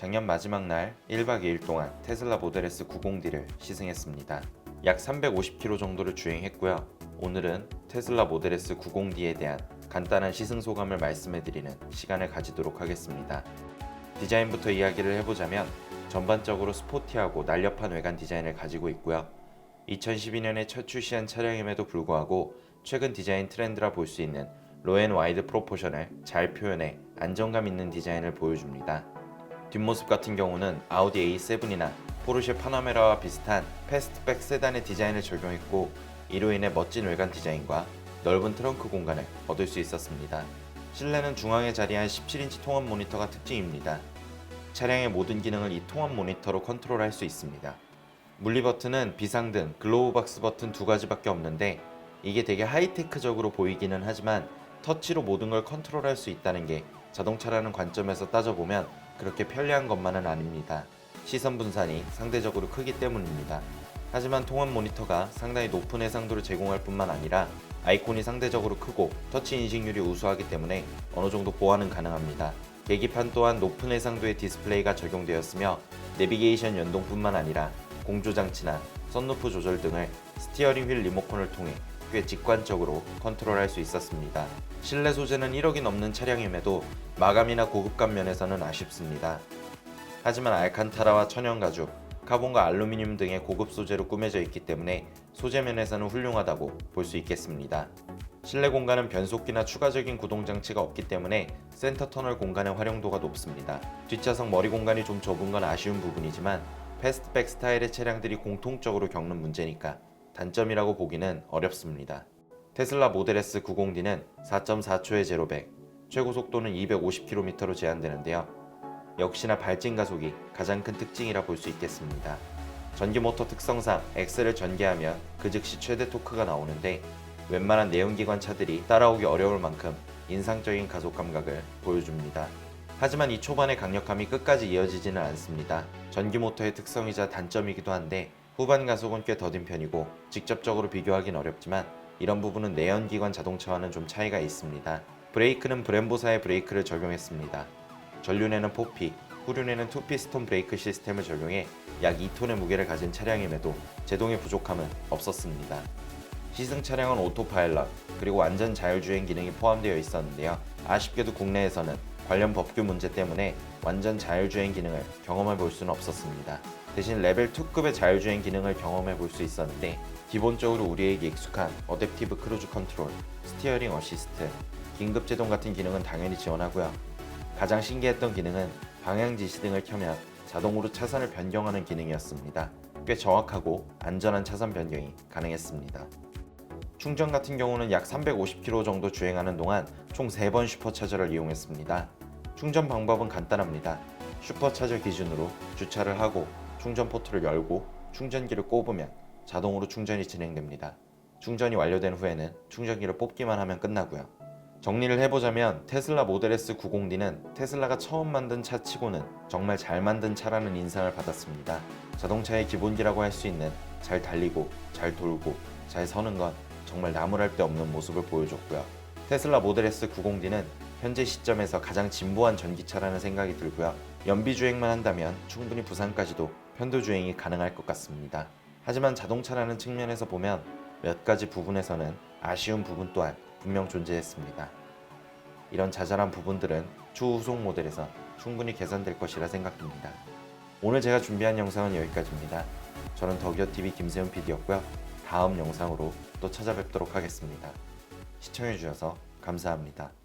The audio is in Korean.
작년 마지막 날 1박 2일 동안 테슬라 모델 S 90D를 시승했습니다. 약 350km 정도를 주행했고요. 오늘은 테슬라 모델 S 90D에 대한 간단한 시승 소감을 말씀해드리는 시간을 가지도록 하겠습니다. 디자인부터 이야기를 해보자면 전반적으로 스포티하고 날렵한 외관 디자인을 가지고 있고요. 2012년에 첫 출시한 차량임에도 불구하고 최근 디자인 트렌드라 볼 수 있는 로앤 와이드 프로포션을 잘 표현해 안정감 있는 디자인을 보여줍니다. 뒷모습 같은 경우는 아우디 A7이나 포르쉐 파나메라와 비슷한 패스트백 세단의 디자인을 적용했고 이로 인해 멋진 외관 디자인과 넓은 트렁크 공간을 얻을 수 있었습니다. 실내는 중앙에 자리한 17인치 통합 모니터가 특징입니다. 차량의 모든 기능을 이 통합 모니터로 컨트롤할 수 있습니다. 물리 버튼은 비상 등, 글로우 박스 버튼 두 가지밖에 없는데 이게 되게 하이테크적으로 보이기는 하지만 터치로 모든 걸 컨트롤할 수 있다는 게 자동차라는 관점에서 따져보면 그렇게 편리한 것만은 아닙니다. 시선 분산이 상대적으로 크기 때문입니다. 하지만 통합 모니터가 상당히 높은 해상도를 제공할 뿐만 아니라 아이콘이 상대적으로 크고 터치 인식률이 우수하기 때문에 어느 정도 보완은 가능합니다. 계기판 또한 높은 해상도의 디스플레이가 적용되었으며 내비게이션 연동뿐만 아니라 공조 장치나 썬루프 조절 등을 스티어링 휠 리모컨을 통해 꽤 직관적으로 컨트롤할 수 있었습니다. 실내 소재는 1억이 넘는 차량임에도 마감이나 고급감 면에서는 아쉽습니다. 하지만 알칸타라와 천연 가죽, 카본과 알루미늄 등의 고급 소재로 꾸며져 있기 때문에 소재 면에서는 훌륭하다고 볼 수 있겠습니다. 실내 공간은 변속기나 추가적인 구동 장치가 없기 때문에 센터 터널 공간의 활용도가 높습니다. 뒷좌석 머리 공간이 좀 좁은 건 아쉬운 부분이지만 패스트백 스타일의 차량들이 공통적으로 겪는 문제니까 단점이라고 보기는 어렵습니다. 테슬라 모델 S 90D는 4.4초의 제로 100, 최고 속도는 250km로 제한되는데요. 역시나 발진 가속이 가장 큰 특징이라 볼 수 있겠습니다. 전기 모터 특성상 엑셀을 전개하면 그 즉시 최대 토크가 나오는데 웬만한 내연기관 차들이 따라오기 어려울 만큼 인상적인 가속 감각을 보여줍니다. 하지만 이 초반의 강력함이 끝까지 이어지지는 않습니다. 전기 모터의 특성이자 단점이기도 한데 후반 가속은 꽤 더딘 편이고 직접적으로 비교하긴 어렵지만 이런 부분은 내연기관 자동차와는 좀 차이가 있습니다. 브레이크는 브렘보사의 브레이크를 적용했습니다. 전륜에는 4P, 후륜에는 2피스톤 브레이크 시스템을 적용해 약 2톤의 무게를 가진 차량임에도 제동의 부족함은 없었습니다. 시승 차량은 오토파일럿 그리고 완전 자율주행 기능이 포함되어 있었는데요. 아쉽게도 국내에서는 관련 법규 문제 때문에 완전 자율주행 기능을 경험해 볼 수는 없었습니다. 대신 레벨 2급의 자율주행 기능을 경험해 볼 수 있었는데 기본적으로 우리에게 익숙한 어댑티브 크루즈 컨트롤, 스티어링 어시스트, 긴급 제동 같은 기능은 당연히 지원하고요. 가장 신기했던 기능은 방향 지시 등을 켜면 자동으로 차선을 변경하는 기능이었습니다. 꽤 정확하고 안전한 차선 변경이 가능했습니다. 충전 같은 경우는 약 350km 정도 주행하는 동안 총 3번 슈퍼차저를 이용했습니다. 충전 방법은 간단합니다. 슈퍼차저 기준으로 주차를 하고 충전 포트를 열고 충전기를 꼽으면 자동으로 충전이 진행됩니다. 충전이 완료된 후에는 충전기를 뽑기만 하면 끝나고요. 정리를 해보자면 테슬라 모델 S 90D는 테슬라가 처음 만든 차 치고는 정말 잘 만든 차라는 인상을 받았습니다. 자동차의 기본기라고 할 수 있는 잘 달리고 잘 돌고 잘 서는 건 정말 나무랄 데 없는 모습을 보여줬고요. 테슬라 모델 S 90D는 현재 시점에서 가장 진보한 전기차라는 생각이 들고요. 연비 주행만 한다면 충분히 부산까지도 편도 주행이 가능할 것 같습니다. 하지만 자동차라는 측면에서 보면 몇 가지 부분에서는 아쉬운 부분 또한 분명 존재했습니다. 이런 자잘한 부분들은 추후 후속 모델에서 충분히 개선될 것이라 생각됩니다. 오늘 제가 준비한 영상은 여기까지입니다. 저는 덕이어TV 김세훈 PD였고요. 다음 영상으로 또 찾아뵙도록 하겠습니다. 시청해주셔서 감사합니다.